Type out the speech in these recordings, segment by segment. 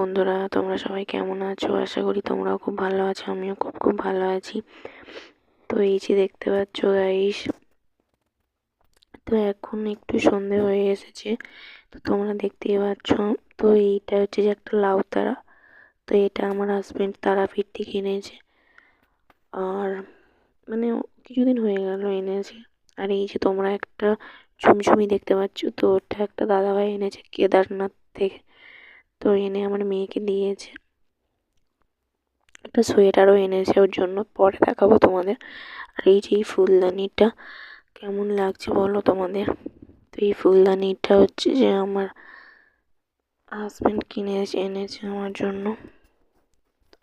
বন্ধুরা, তোমরা সবাই কেমন আছো? আশা করি তোমরাও খুব ভালো আছো, আমিও খুব খুব ভালো আছি। তো এই যে দেখতে পাচ্ছ গাইস তো এখন একটু সন্ধে হয়ে এসেছে, তো তোমরা দেখতেই পাচ্ছ, তো এইটা হচ্ছে যে একটা লাউ তারা, তো এটা আমার হাজবেন্ড তারাপীঠ থেকে এনেছে আর মানে কিছুদিন হয়ে গেল এনেছে, আর এই যে তোমরা একটা ঝুমঝুমি দেখতে পাচ্ছ, তো ওটা একটা দাদাভাই এনেছে কেদারনাথ থেকে। তো এনে আমার মেয়েকে দিয়েছে। একটা সোয়েটারও এনেছে ওর জন্য। পরে দেখাবো তোমাদের। আর এই যে এই ফুলদানিটা কেমন লাগছে বলো তোমাদের? তো এই ফুলদানিটা হচ্ছে যে আমার হাজব্যান্ড কিনে এনেছে আমার জন্য।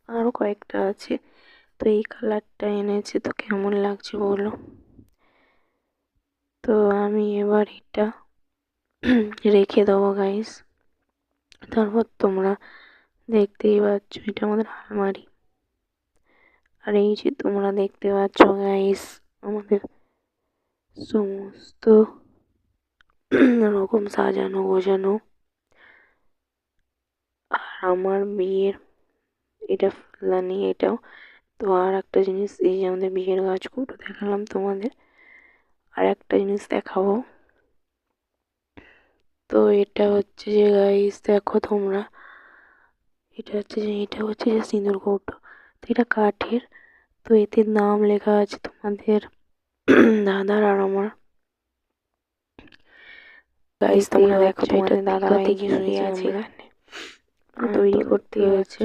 আরও কয়েকটা আছে। তো এই কালারটা এনেছে তো কেমন লাগছে বলো? তো আমি এবার এটা রেখে দেবো গাইস তারপর তোমরা দেখতেই পাচ্ছ এটা আমাদের আলমারি। আর এই যে তোমরা দেখতে পাচ্ছ গাইস আমাদের সমস্ত রকম সাজানো গোছানো। আর আমার বিয়ের এটা ফুলদানি এটাও। তো আর একটা জিনিস, এই যে আমাদের বিয়ের গাছ কৌটো দেখালাম তোমাদের। আর একটা জিনিস দেখাবো। তো এটা হচ্ছে যে গাইস দেখো তোমরা। এটা হচ্ছে যে এটা হচ্ছে যে সিঁদুর কৌটো। তো এটা কাঠের। তো এতে নাম লেখা আছে তোমাদের দাদার আর আমার। গাইস তোমরা দেখো তোমাদের দাদা ভাই শুয়ে আছে এখানে তৈরি করতে হয়েছে।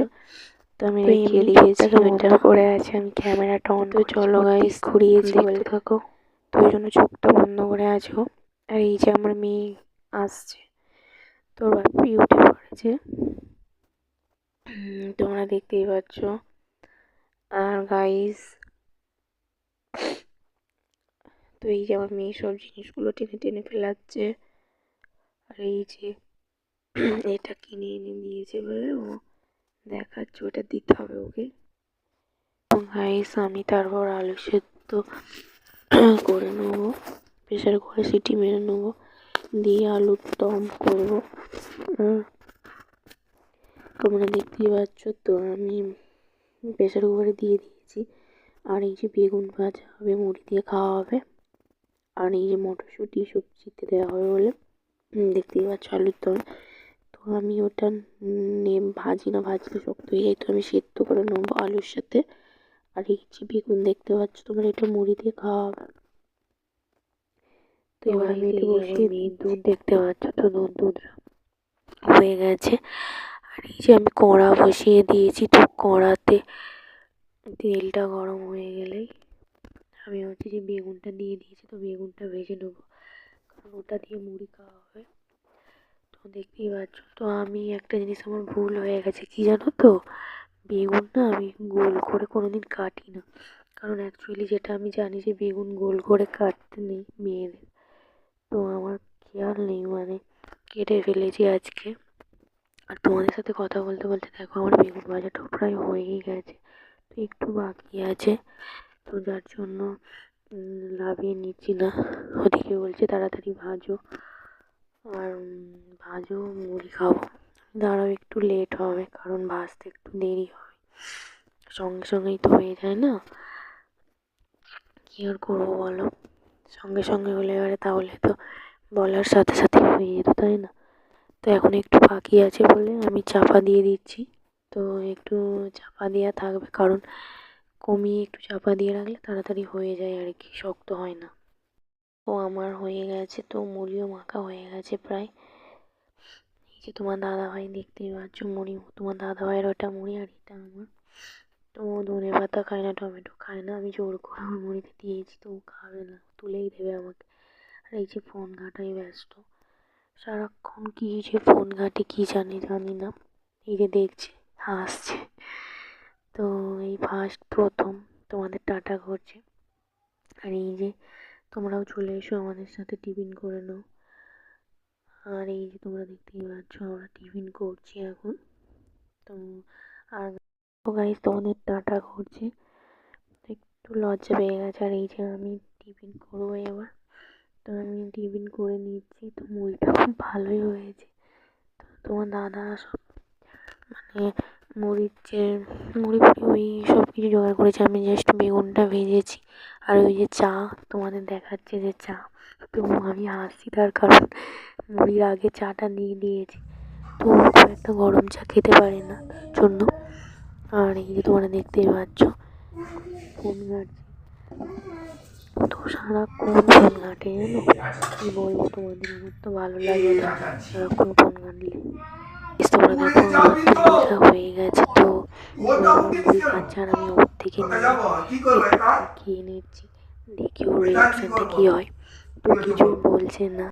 তো আমি রেখে দিয়েছি ওটা করে আছে আমি ক্যামেরাটা অন তো চলো গাইস ঘুরিয়েছি বলতে থাকো। তো ওই জন্য চোখটা বন্ধ করে আছো। আর এই যে আমার মেয়ে আসছে। তোর বাপি উঠে পড়েছে তোমরা দেখতেই পাচ্ছ। আর গাইস তো এই যে আমার মেয়ে সব জিনিসগুলো টেনে টেনে ফেলাচ্ছে। আর এই যে, এটা কিনে এনে দিয়েছে বলে ও দেখাচ্ছে, ওটা দিতে হবে ওকে। গাইস আমি তারপর আলু সেদ্ধ করে নেব প্রেশার করে সিটি মেরে নেব। দিয়ে আলুর দম করব। তোমরা দেখতেই পাচ্ছ তো, আমি প্রেশার কুকারে দিয়ে দিয়েছি। আর এই যে বেগুন ভাজা হবে, মুড়ি দিয়ে খাওয়া হবে। আর এই যে মটরশুঁটি সবজিতে দেওয়া হবে বলে। দেখতেই পাচ্ছ আলুর দম। তো আমি ওটা ভাজি না ভাজলে শক্ত হয়ে যায়। তো আমি সেদ্ধ করে নেব আলুর সাথে। আর এই যে বেগুন, দেখতে পাচ্ছ তোমরা, এটা মুড়ি দিয়ে খাওয়া হবে। তো এবার আমি এটা বসিয়ে দুধ দেখতে পাচ্ছ তো দুধ দুধ হয়ে গেছে। আর এই যে আমি কড়া বসিয়ে দিয়েছি তো কড়াতে তেলটা গরম হয়ে গেলেই আমি হচ্ছে যে বেগুনটা দিয়ে দিয়েছি তো বেগুনটা ভেজে নেব। কারণ ওটা দিয়ে মুড়ি খাওয়া হবে। তো দেখতেই পাচ্ছ তো আমি একটা জিনিস আমার ভুল হয়ে গেছে কি জানো তো? বেগুন না আমি গোল করে কোনো দিন কাটি না। কারণ অ্যাকচুয়ালি যেটা আমি জানি যে বেগুন গোল করে কাটতে নেই মেয়েদের। তো আমার খেয়াল নেই মানে কেটে ফেলেছি আজকে। আর তোমাদের সাথে কথা বলতে বলতে দেখো আমার বেগুন ভাজাটাও প্রায় হয়েই গেছে, তো একটু বাকি আছে। তো যার জন্য লাভিয়ে নিচ্ছি না। ওদিকে বলছে তাড়াতাড়ি ভাজো। আর ভাজো, মুড়ি খাব। দাঁড়াও, একটু লেট হবে, কারণ ভাজতে একটু দেরি হবে সঙ্গে সঙ্গেই তো হয়ে যায় না। কী আর করব বলো? সঙ্গে সঙ্গে হলে এবারে তাহলে তো বলার সাথে সাথে হয়ে যেত, তাই না? তো এখন একটু বাকি আছে বলে আমি চাপা দিয়ে দিচ্ছি। তো একটু চাপা দেওয়া থাকবে কারণ কমিয়ে একটু চাপা দিয়ে রাখলে তাড়াতাড়ি হয়ে যায় আর কি, শক্ত হয় না। ও আমার হয়ে গেছে তো মুড়িও মাখা হয়ে গেছে প্রায়। এই যে তোমার দাদাভাই দেখতেই পাচ্ছ মুড়ি তোমার দাদাভাইয়ের ওটা মুড়ি আর এটা আমার। তো ধনে পাতা খায় না, টমেটো খায় না, আমি জোর করে ওর মুড়িতে দিয়েছি, তো খাবে না, তুলেই দেবে আমাকে। আর এই যে ফোন ঘাটাই ব্যস্ত, সারাক্ষণ কী যে ফোন ঘাটে কী জানি জানি না। এই যে দেখছে, হাসছে। তো এই ফার্স্ট প্রথম তোমাদের টাটা করছে। আর এই যে তোমরাও চলে এসো আমাদের সাথে টিফিন করে নাও। আর এই যে তোমরা দেখতেই পাচ্ছ, আমরা টিফিন করছি এখন। তো আর গাইজ তোমাদের টাটা করছে। একটু লজ্জা পেয়ে গেছে, আর এই যে আমি টিফিন করব এবার। তো আমি টিফিন করে নিচ্ছি, তো মুড়িটা খুব ভালোই হয়েছে। তো তোমার দাদা সব মানে মুড়ির যে, মুড়ি ফুড়ি ওই সব কিছু জোগাড় করেছে। আমি জাস্ট বেগুনটা ভেজেছি, আর ওই যে চা তোমাদের দেখাচ্ছে যে চা। তো আমি হাসছি তার কারণ মুড়ির আগে চাটা দিয়ে দিয়েছি তো খুব একটা গরম চা খেতে পারে না তার জন্য। আর এই যে তোমরা দেখতেই পাচ্ছ ফোন ঘাটছে তো সারাক্ষণ ফোন ঘাটে জানো? কী বলব তোমাদের, আমার তো ভালো লাগে না সারাক্ষণ ফোন ঘাটলে তোমরা দেখো, আমার হয়ে গেছে তো। আর আমি ওর থেকে খেয়ে নিচ্ছি। দেখি ওর কী হয়। তো কিছু বলছে না।